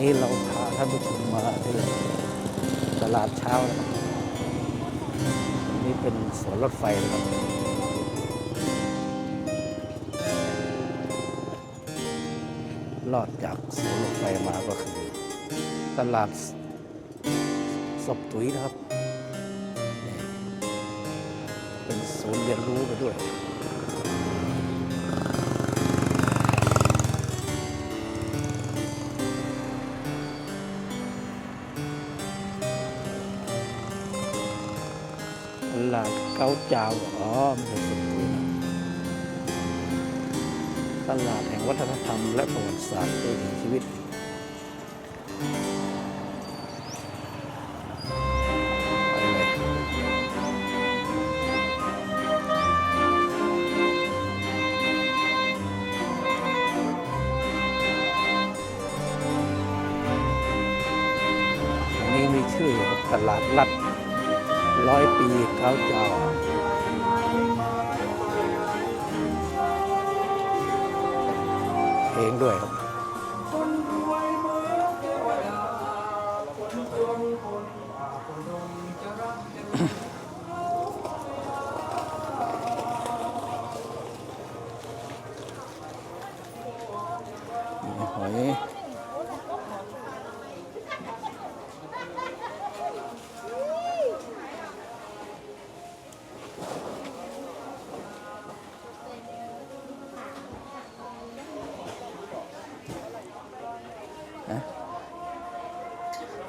นี้เราพาท่านผู้ชมมาที่ตลาดเช้านะครับนี่เป็นสวนรถไฟนะครับลอดจากสวนรถไฟมาก็คือ ตลาดศพตุ๋ยนะครับ เป็นศูนย์เรียนรู้ไปด้วย เก้าเจ้าอ๋อไม่ใช่ศพตุ๋ยนะตลาดแห่งวัฒนธรรมและประวัติศาสตร์ด้วยชีวิตไปเลยอันนี้มีชื่อตลาดลัดร้อยปีเก้าเจ้า เพลงด้วยครับ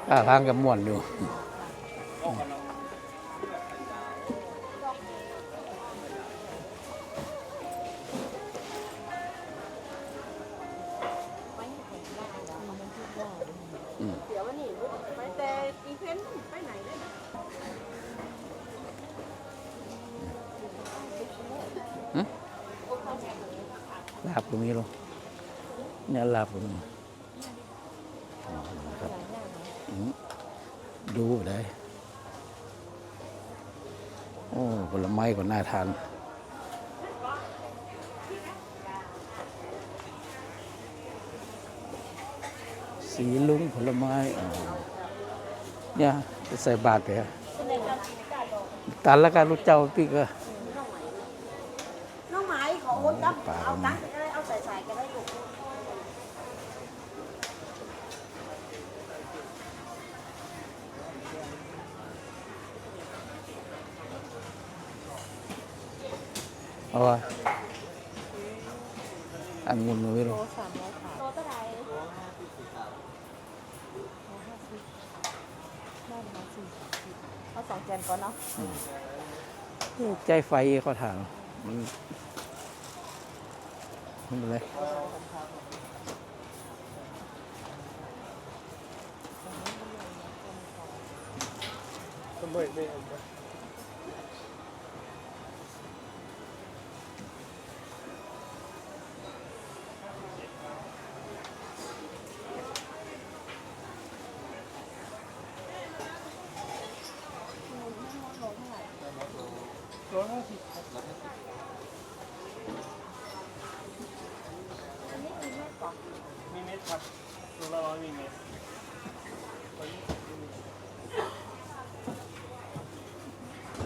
ท่าทางกับม่วนอยู่เดี๋ยววันนี้ไปแต่อีเวนไปไหนได้นะลาบก็มีลงเนี่ยลาบก็มีอ๋อครับอืม ดูได้โอ้ผลไม้ก็น่าทานสีลุงผลไม้เนี่ยจะใส่บาตรไปอตันแล้วกันรู้เจ้าพี่ก็น้องไม้ขอโอนตังเอาตังค์ก็ได้เอาใส่ใส่ก็ได้ลูก เอาวะอันงุนมือลงสามร้อยค่ะโตเท่าไหร่เอาสองแกนก่อนเนาะใจไฟเขาถามมันมันเป็นไรมี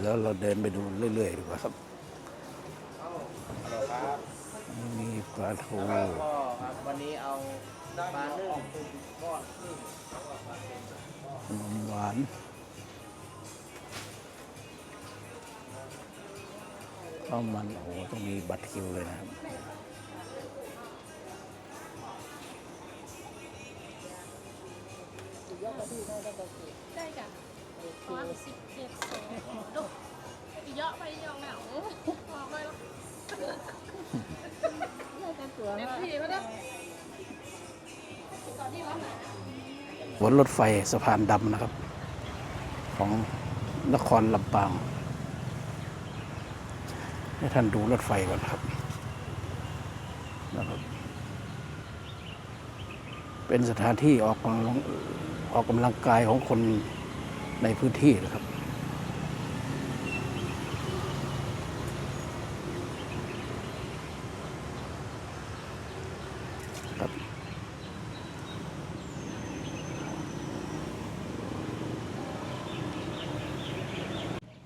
แล้วเราเดินไปดูเรื่อยๆดีกว่าครับ มีปลาทูวันนี้เอาปลานึ่งก้อนครึ่งขนมหวานข้าวมันโอ้ต้องมีบัตรคิวเลยนะครับได้จ้ะ อ๋อสิบเจ็ดสองดูอีเยอะไปยองเหนาบอกเลยแล้วเต็มที่แล้วนะตอนที่ร้านไหนบนรถไฟสะพานดำนะครับ ของนครลำปาง ให้ท่านดูรถไฟก่อนครับนะครับ เป็นสถานที่ออกกำลังออกกำลังกายของคน ในพื้นที่นะครับ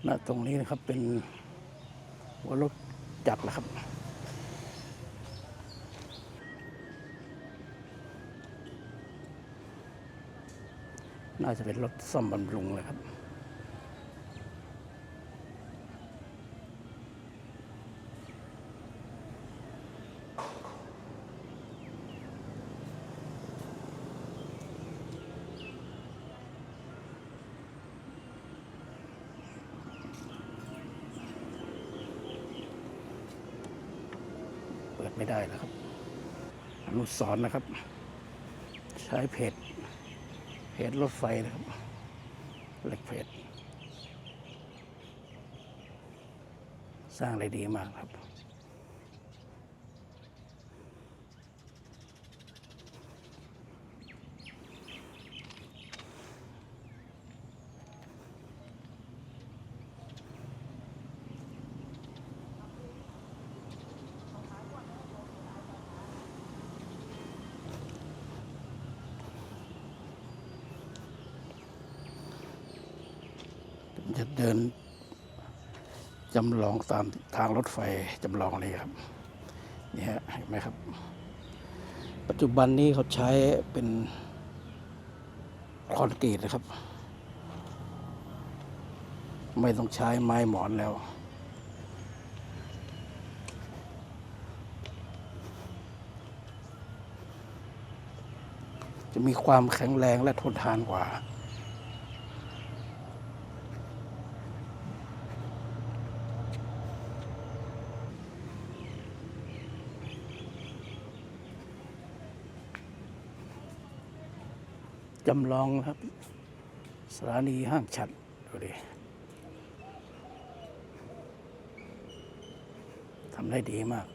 ณตรงนี้นะครับเป็นวัวรถจักรนะครับ น่าจะเป็นรถซ่อมบำรุงเลยครับเปิดไม่ได้แล้วครับอนุสรณ์นะครับ ใช้เพจ เพจรถไฟนะครับเหล็กเพจสร้างได้ดีมากครับ เดินจำลองตามทางรถไฟจำลองเลยครับนี่ฮะเห็นไหมครับ ปัจจุบันนี้เขาใช้เป็นคอนกรีตนะครับ ไม่ต้องใช้ไม้หมอนแล้ว จะมีความแข็งแรงและทนทานกว่า จำลองครับ สถานีห้างฉัดดูดิทำได้ดีมาก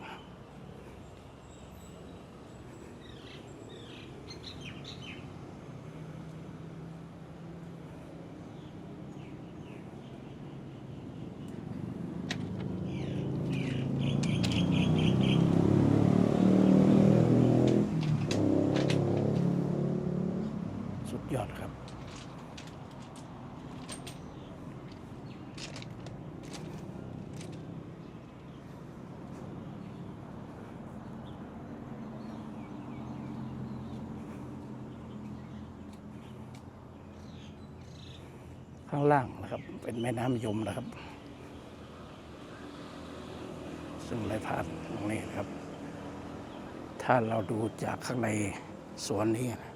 ข้างล่างนะครับ เป็นแม่น้ำยมนะครับ ซึ่งไหลผ่านตรงนี้นะครับ ถ้าเราดูจากข้างในสวนนี้นะ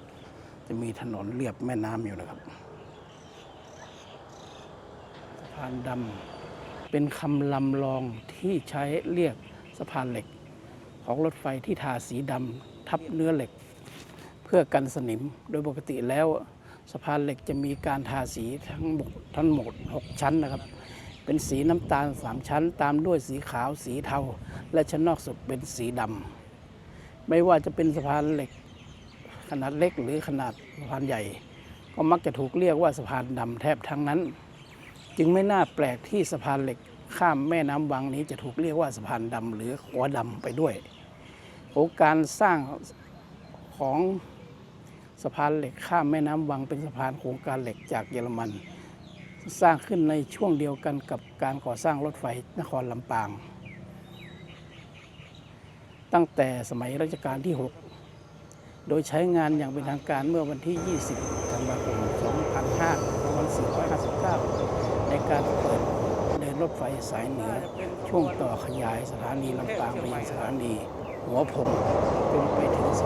จะมีถนนเรียบแม่น้ำอยู่นะครับสะพานดำเป็นคำลำลองที่ใช้เรียกสะพานเหล็ก ของรถไฟที่ทาสีดำทับเนื้อเหล็ก เพื่อกันสนิมโดยปกติแล้ว สะพานเหล็กจะมีการทาสีทั้งหมดทั้งหมด 6 ชั้นนะครับ เป็นสีน้ำตาล 3 ชั้น ตามด้วยสีขาวสีเทา และชั้นนอกสุดเป็นสีดำไม่ว่าจะเป็นสะพานเหล็ก ขนาดเล็กหรือขนาดสะพานใหญ่ ก็มักจะถูกเรียกว่าสะพานดำแทบทั้งนั้น จึงไม่น่าแปลกที่สะพานเหล็กข้ามแม่น้ำวังนี้จะถูกเรียกว่าสะพานดำหรือขัวดำไปด้วยโครงการสร้างของ สะพานเหล็กข้ามแม่น้ำวังเป็นสะพานโครงการเหล็กจากเยอรมัน สร้างขึ้นในช่วงเดียวกันกับการก่อสร้างรถไฟนครลำปาง ตั้งแต่สมัยรัชกาลที่ 6 โดยใช้งานอย่างเป็นทางการเมื่อวันที่ 20 ธันวาคม2459 ในการเปิดเดินรถไฟสายเหนือช่วงต่อขยายสถานีลำปางไปยังสถานี หัวพงจนไปถึงส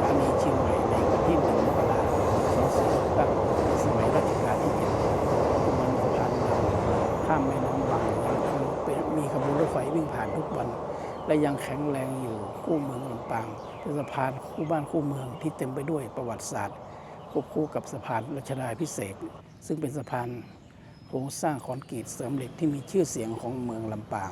ถานีเชียงใหม่ในวันที่1มกราคม2469ในสมัยรัชกาลที่7ปัจจุบันสะพานดำข้ามแม่น้ำวังยังคงเป็นมีขบวนรถไฟวิ่งผ่านทุกวัน และยังแข็งแรงอยู่คู่เมืองลำปางเป็นสะพานคู่บ้านคู่เมืองที่เต็มไปด้วยประวัติศาสตร์ควบคู่กับสะพานรัชดาพิเศษ ซึ่งเป็นสะพานโครงสร้างคอนกรีตเสริมเหล็กที่มีชื่อเสียงของเมืองลำปาง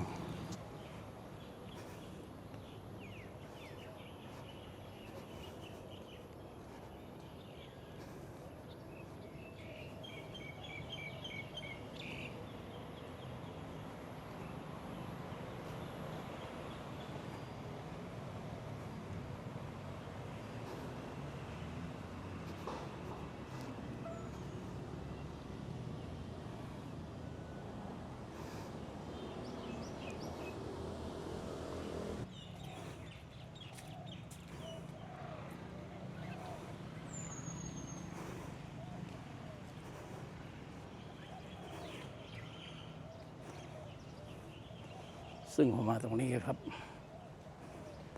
ซึ่งพอมาตรงนี้ครับ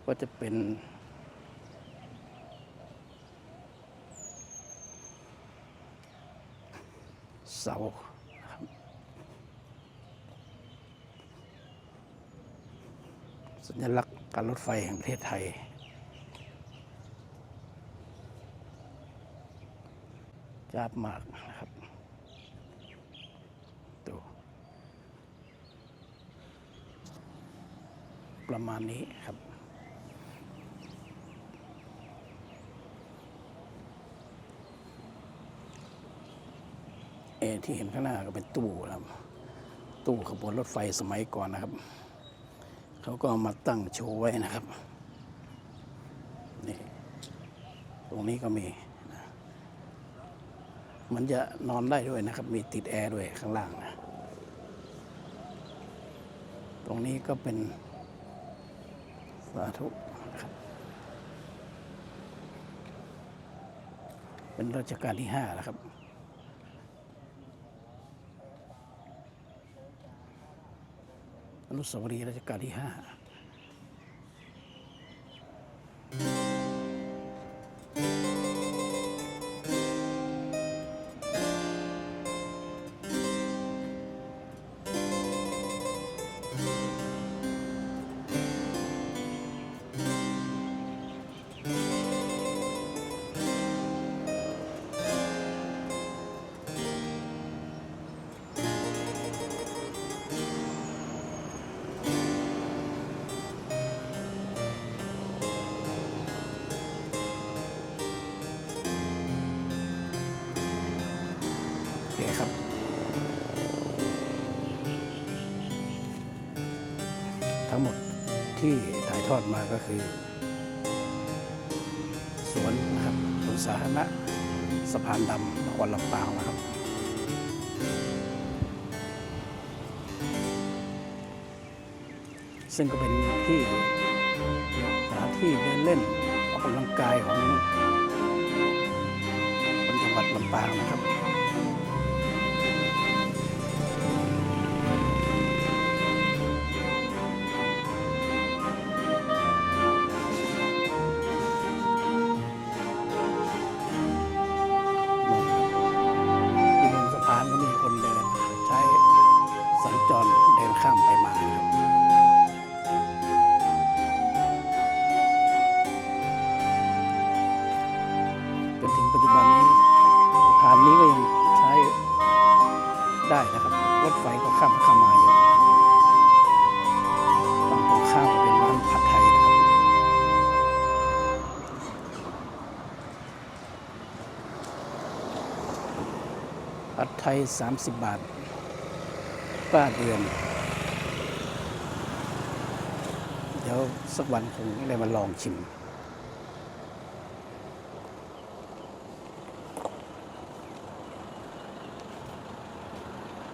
ก็จะเป็น เสาสัญลักษณ์การรถไฟแห่งประเทศไทย จาบมากนะครับ ประมาณนี้ครับ เอที่เห็นข้างหน้าก็เป็นตู้นะครับ ตู้ขบวนรถไฟสมัยก่อนนะครับเขาก็มาตั้งโชว์ไว้นะครับนี่ตรงนี้ก็มีมันจะนอนได้ด้วยนะครับ มีติดแอร์ด้วยข้างล่างนะ ตรงนี้ก็เป็น สาธุเป็นราชการที่ห้านะครับ อนุสาวรีย์ราชการที่ห้า ที่ถ่ายทอดมาก็คือ สวนนะครับสวนสาธารณะสะพานดำนครลำปางนะครับซึ่งก็เป็นที่สถานที่เดินเล่นออกกำลังกายของคนจังหวัดลำปางนะครับ ข้ามเป็นร้านผัดไทยนะครับ ผัดไทย 30 บาท ป้าเดือน เดี๋ยวสักวันคงได้มาลองชิม